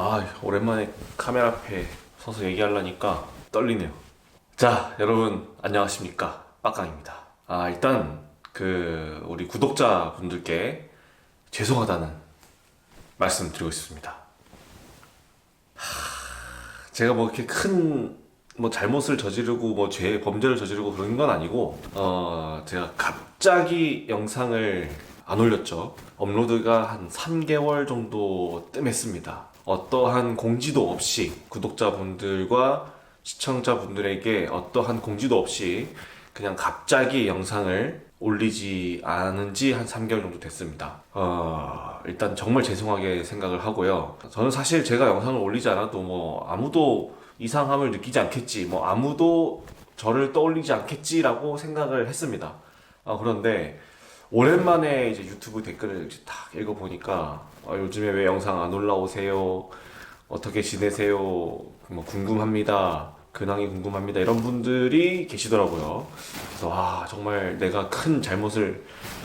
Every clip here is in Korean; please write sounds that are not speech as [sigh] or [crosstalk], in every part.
아, 오랜만에 카메라 앞에 서서 얘기하려니까 떨리네요. 자, 여러분 안녕하십니까? 빡강입니다. 아, 일단 그 우리 구독자 분들께 죄송하다는 말씀 드리고 싶습니다. 하, 제가 뭐 이렇게 큰 뭐 잘못을 저지르고 뭐 죄 범죄를 저지르고 그런 건 아니고 어 제가 갑자기 영상을 안 올렸죠. 업로드가 한 3개월 정도 뜸했습니다. 어떠한 공지도 없이 구독자분들과 시청자분들에게 어떠한 공지도 없이 그냥 갑자기 영상을 올리지 않은 지 한 3개월 정도 됐습니다. 어, 일단 정말 죄송하게 생각을 하고요. 저는 사실 제가 영상을 올리지 않아도 뭐 아무도 이상함을 느끼지 않겠지, 뭐 아무도 저를 떠올리지 않겠지라고 생각을 했습니다. 어, 그런데 오랜만에 이제 유튜브 댓글을 이제 딱 읽어보니까 어, 요즘에 왜 영상 안 올라오세요? 어떻게 지내세요? 뭐 궁금합니다. 근황이 궁금합니다. 이런 분들이 계시더라고요. 그래서 와 정말 내가 큰 잘못을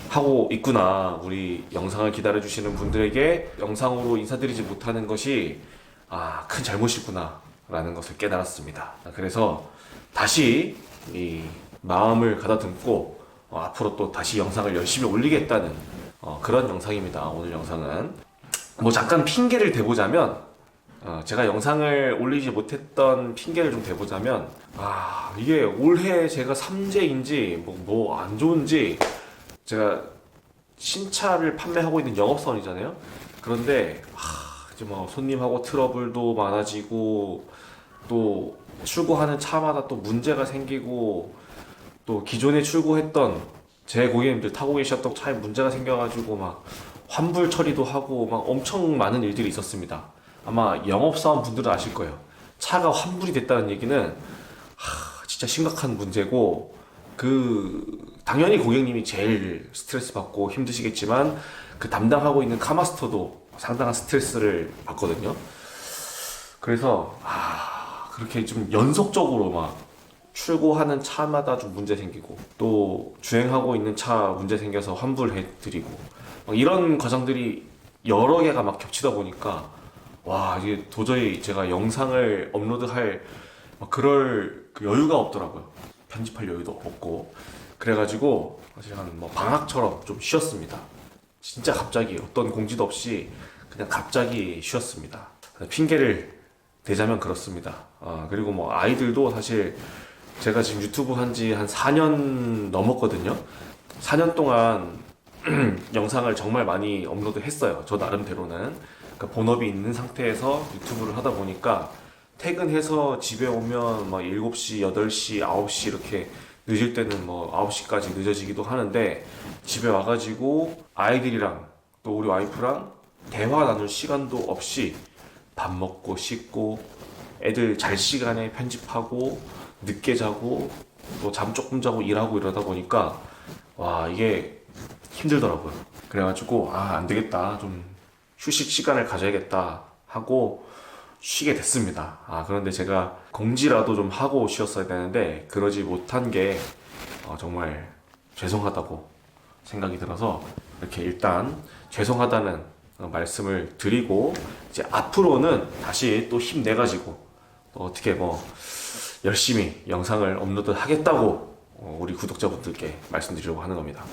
하고 있구나. 우리 영상을 기다려 주시는 분들에게 영상으로 인사드리지 못하는 것이 아 큰 잘못이구나. 라는 것을 깨달았습니다. 그래서 다시 이 마음을 가다듬고 어, 앞으로 또 다시 영상을 열심히 올리겠다는 어, 그런 영상입니다. 오늘 영상은 뭐 잠깐 핑계를 대보자면 어, 제가 영상을 올리지 못했던 핑계를 좀 대보자면 아 이게 올해 제가 삼재인지 뭐안 좋은지 제가 신차를 판매하고 있는 영업사원이잖아요. 그런데 하, 이제 뭐 손님하고 트러블도 많아지고 또 출고하는 차마다 또 문제가 생기고 또 기존에 출고했던 제 고객님들 타고 계셨던 차에 문제가 생겨가지고 막 환불 처리도 하고 막 엄청 많은 일들이 있었습니다. 아마 영업사원 분들은 아실 거예요. 차가 환불이 됐다는 얘기는 하, 진짜 심각한 문제고 그 당연히 고객님이 제일 스트레스 받고 힘드시겠지만 그 담당하고 있는 카마스터도 상당한 스트레스를 받거든요. 그래서 아 그렇게 좀 연속적으로 막 출고하는 차마다 좀 문제 생기고 또 주행하고 있는 차 문제 생겨서 환불해 드리고 막 이런 과정들이 여러 개가 막 겹치다 보니까 와 이게 도저히 제가 영상을 업로드할 막 그럴 그 여유가 없더라고요. 편집할 여유도 없고. 그래가지고 사실 한뭐 방학처럼 좀 쉬었습니다. 진짜 갑자기 어떤 공지도 없이 그냥 갑자기 쉬었습니다. 핑계를 대자면 그렇습니다. 아, 그리고 뭐 아이들도 사실 제가 지금 유튜브 한 지 한 4년 넘었거든요. 4년 동안 [clears throat] 영상을 정말 많이 업로드 했어요. 저 나름대로는. 그러니까 본업이 있는 상태에서 유튜브를 하다 보니까 퇴근해서 집에 오면 막 7시, 8시, 9시 이렇게 늦을 때는 뭐 9시까지 늦어지기도 하는데 집에 와가지고 아이들이랑 또 우리 와이프랑 대화 나눌 시간도 없이 밥 먹고 씻고 애들 잘 시간에 편집하고 늦게 자고 또 잠 조금 자고 일하고 이러다 보니까 와 이게 힘들더라고요. 그래가지고 아 안 되겠다 좀 휴식 시간을 가져야겠다 하고 쉬게 됐습니다. 아 그런데 제가 공지라도 좀 하고 쉬었어야 되는데 그러지 못한 게 어, 정말 죄송하다고 생각이 들어서 이렇게 일단 죄송하다는 어, 말씀을 드리고 이제 앞으로는 다시 또 힘내가지고 또 어떻게 뭐 열심히 영상을 업로드 하겠다고 어, 우리 구독자분들께 말씀드리려고 하는 겁니다.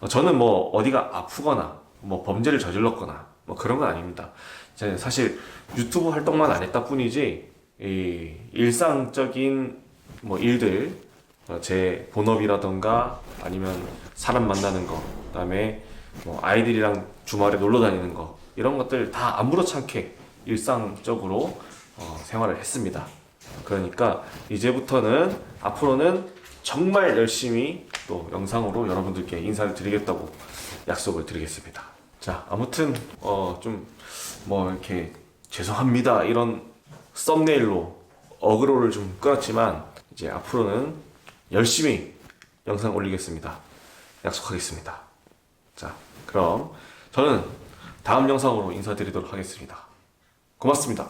어, 저는 뭐 어디가 아프거나 뭐 범죄를 저질렀거나 뭐 그런 건 아닙니다. 사실 유튜브 활동만 안 했다 뿐이지 이 일상적인 뭐 일들 어, 제 본업이라던가 아니면 사람 만나는 거 그다음에 뭐 아이들이랑 주말에 놀러 다니는 거 이런 것들 다 아무렇지 않게 일상적으로 어, 생활을 했습니다. 그러니까 이제부터는 앞으로는 정말 열심히 또 영상으로 여러분들께 인사를 드리겠다고 약속을 드리겠습니다. 자, 아무튼 어 좀 뭐 이렇게 죄송합니다 이런 썸네일로 어그로를 좀 끌었지만 이제 앞으로는 열심히 영상 올리겠습니다. 약속하겠습니다. 자, 그럼 저는 다음 영상으로 인사드리도록 하겠습니다. 고맙습니다.